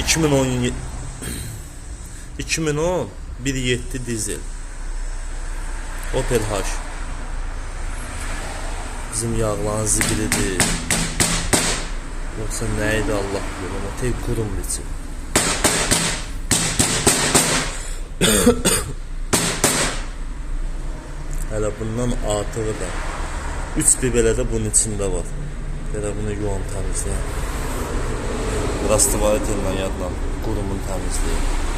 2010 2010 1.7 dizel. Opel H Bizim yağlan zibilidir Yoksa neydi Allah bilir ama tek kurum için Hələ bundan artığı da. 3 bibelə də bunun içində var. Belə bunu yuvan təmizləyin. растворительно я там курумын тәмізлеймін